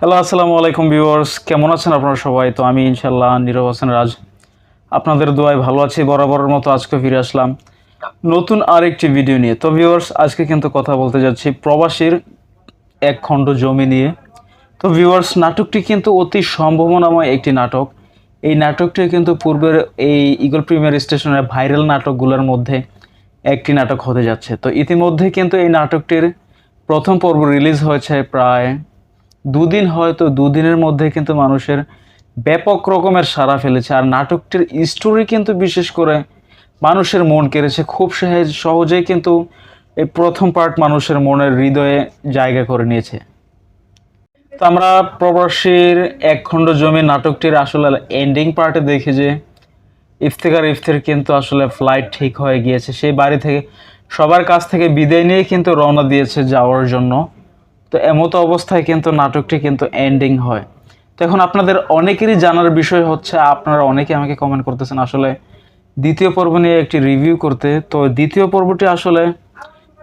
Hello আসসালামু আলাইকুম viewers কেমন আছেন আপনারা সবাই? তো আমি ইনশাল্লাহ নীরব হোসেন রাজ। আপনাদের দোয়ায় ভালো আছি, বরাবরের মতো আজকে ফিরে আসলাম। নতুন আরেকটি ভিডিও নিয়ে। তো ভিউয়ার্স আজকে কিন্তু কথা বলতে যাচ্ছি প্রবাসীর এক খণ্ড জমি নিয়ে। তো ভিউয়ার্স নাটকটি কিন্তু অতি সম্ভাবনাময় একটি নাটক। এই নাটকটি কিন্তু পূর্বের এই ইগল প্রিমিয়ার স্টেশনের ভাইরাল নাটকগুলোর মধ্যে একটি নাটক হতে যাচ্ছে। তো ইতিমধ্যে কিন্তু এই নাটকটির প্রথম পর্ব রিলিজ হয়েছে প্রায় দুদিন হয়তো, দুদিনের মধ্যে কিন্তু মানুষের ব্যাপক রকমের সাড়া ফেলেছে। আর নাটকটির স্টোরি কিন্তু বিশেষ করে মানুষের মন কেড়েছে। খুব সহজ, সহজেই কিন্তু এই প্রথম পার্ট মানুষের মনের হৃদয়ে জায়গা করে নিয়েছে। তো আমরা প্রবাসীর এক খণ্ড জমি নাটকটির আসলে এন্ডিং পার্টে দেখি যে ইফতেকার ইফতের কিন্তু আসলে ফ্লাইট ঠিক হয়ে গিয়েছে। সেই বাড়ি থেকে, সবার কাছ থেকে বিদায় নিয়ে কিন্তু রওনা দিয়েছে যাওয়ার জন্য। তো এমতো অবস্থায় কিন্তু নাটকটি কিন্তু এন্ডিং হয়। তো এখন আপনাদের অনেকেরই জানার বিষয় হচ্ছে, আপনারা অনেকে আমাকে কমেন্ট করতেছেন আসলে দ্বিতীয় পর্ব নিয়ে একটি রিভিউ করতে। তো দ্বিতীয় পর্বটি আসলে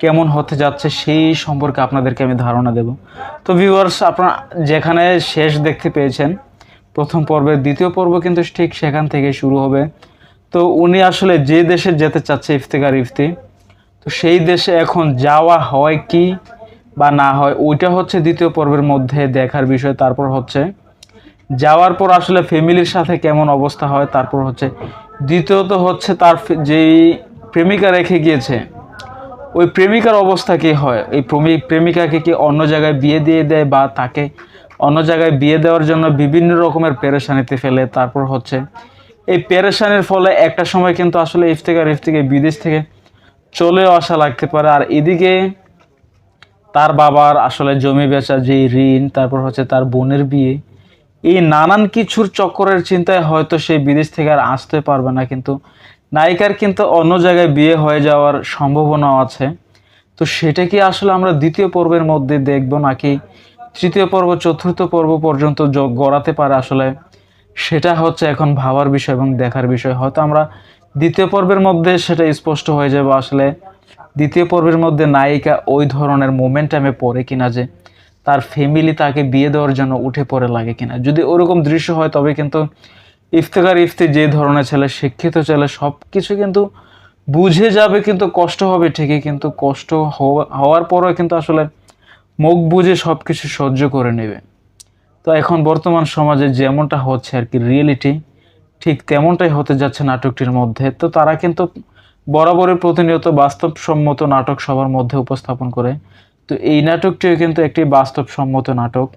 কেমন হতে যাচ্ছে সেই সম্পর্কে আপনাদেরকে আমি ধারণা দেব। তো ভিউয়ার্স আপনারা যেখানে শেষ দেখতে পেয়েছেন, প্রথম পর্বের দ্বিতীয় পর্ব কিন্তু ঠিক সেখান থেকে শুরু হবে। তো উনি আসলে যে দেশে যেতে চাচ্ছে ইফতেকার ইফতি, তো সেই দেশে এখন যাওয়া হয় কি? বা না হয়, ওইটা হচ্ছে দ্বিতীয় পর্বের মধ্যে দেখার বিষয়। তারপর হচ্ছে, যাওয়ার পর আসলে ফ্যামিলির সাথে কেমন অবস্থা হয়, তারপর হচ্ছে, দ্বিতীয়ত হচ্ছে তার যেই প্রেমিকা রেখে গিয়েছে, ওই প্রেমিকার অবস্থা কী হয়? এই প্রেমিক প্রেমিকাকে কি অন্য জায়গায় বিয়ে দিয়ে দেয় বা তাকে অন্য জায়গায় বিয়ে দেওয়ার জন্য বিভিন্ন রকমের পেরেশানিতে ফেলে? তারপর হচ্ছে, এই পেরেশানির ফলে একটা সময় কিন্তু আসলে ইফতেকার ইফতিকে বিদেশ থেকে চলেও আসা লাগতে পারে। আর এদিকে তার বাবার আসলে জমি বেচা যে ঋণ, তারপর হচ্ছে তার বোনের বিয়ে, এই নানান কিছুর চক্করের চিন্তায় হয়তো সেই বিদেশ থেকে আর আসতে পারবে না, কিন্তু নায়িকার কিন্তু অন্য জায়গায় বিয়ে হয়ে যাওয়ার সম্ভাবনাও আছে। তো সেটা কি আসলে আমরা দ্বিতীয় পর্বের মধ্যে দেখব নাকি তৃতীয় পর্ব, চতুর্থ পর্ব পর্যন্ত গড়াতে পারে আসলে? সেটা হচ্ছে এখন ভাবার বিষয় এবং দেখার বিষয়। হয়তো আমরা দ্বিতীয় পর্বের মধ্যে সেটা স্পষ্ট হয়ে যাবে আসলে। দ্বিতীয় পর্বের মধ্যে নায়িকা ওই ধরনের মোমেন্টামে পড়ে কিনা যে তার ফ্যামিলি তাকে বিয়ে দেওয়ার জন্য উঠে পড়ে লাগে কিনা। যদি ওরকম দৃশ্য হয়, তবে কিন্তু ইফতেকার ইফতি যে ধরনের ছেলে, শিক্ষিত ছেলে সব কিছু কিন্তু বুঝে যাবে কিন্তু কষ্ট হবে ঠিকই, কিন্তু কষ্ট হওয়া- হওয়ার পরও কিন্তু আসলে মুখ বুঝে সব কিছু সহ্য করে নেবে। তো এখন বর্তমান সমাজে যেমনটা হচ্ছে আর কি রিয়েলিটি ঠিক তেমনটাই হতে যাচ্ছে নাটকটির মধ্যে। তো তারা কিন্তু বরাবরই প্রতিনিয়ত বাস্তবসম্মত নাটক সবার মধ্যে উপস্থাপন করে। তো এই নাটকটিও কিন্তু একটি বাস্তবসম্মত নাটক।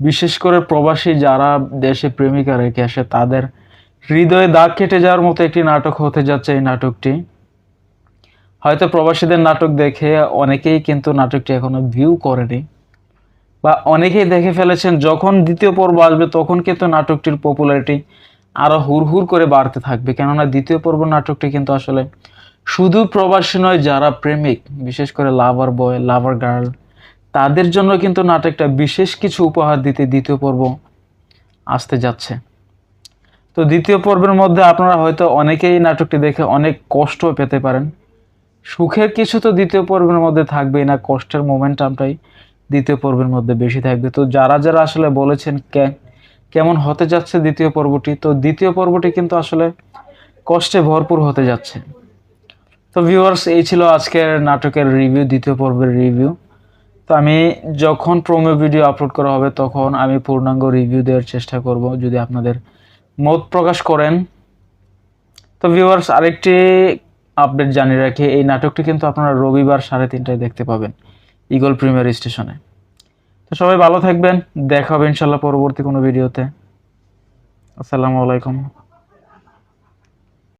বিশেষ করে প্রবাসী যারা দেশে প্রেমিকা রেখে আসে, তাদের হৃদয়ে দাগ কেটে যাওয়ার মতো একটি নাটক হতে যাচ্ছে এই নাটকটি। হয়তো প্রবাসীদের নাটক দেখে অনেকেই কিন্তু নাটকটি এখনও ভিউ করেনি বা অনেকেই দেখে ফেলেছেন, যখন দ্বিতীয় পর্ব আসবে তখন কিন্তু নাটকটির পপুলারিটি আরও হুড়হুড় করে বাড়তে থাকবে। কেননা দ্বিতীয় পর্ব নাটকটি কিন্তু আসলে শুধু প্রবাসী নয়, যারা প্রেমিক, বিশেষ করে লাভার বয় লাভার গার্ল তাদের জন্য কিন্তু নাটকটা বিশেষ কিছু উপহার দিতে দ্বিতীয় পর্ব আসতে যাচ্ছে। তো দ্বিতীয় পর্বের মধ্যে আপনারা হয়তো অনেকেই নাটকটি দেখে অনেক কষ্ট পেতে পারেন। সুখের কিছু তো দ্বিতীয় পর্বের মধ্যে থাকবেই না, কষ্টের মোমেন্টামটাই দ্বিতীয় পর্বের মধ্যে বেশি থাকবে। তো যারা যারা আসলে বলেছেন কে কেমন হতে যাচ্ছে দ্বিতীয় পর্বটি? তো দ্বিতীয় পর্বটি কিন্তু আসলে কষ্টে ভরপুর হতে যাচ্ছে। তো ভিউয়ার্স এই ছিল আজকের নাটকের রিভিউ দ্বিতীয় পর্বের রিভিউ তো আমি যখন প্রোমো ভিডিও আপলোড করা হবে, তখন আমি পূর্ণাঙ্গ রিভিউ দেওয়ার চেষ্টা করব, যদি আপনাদের মত প্রকাশ করেন। তো ভিউয়ার্স আরেকটি আপডেট জানিয়ে রাখি, এই নাটকটি কিন্তু আপনারা রবিবার সাড়ে তিনটায় দেখতে পাবেন ইগল প্রিমিয়ার স্টেশনে। তো সবাই ভালো থাকবেন। দেখা হবে ইনশাল্লাহ পরবর্তী কোনো ভিডিওতে। আসসালামু আলাইকুম।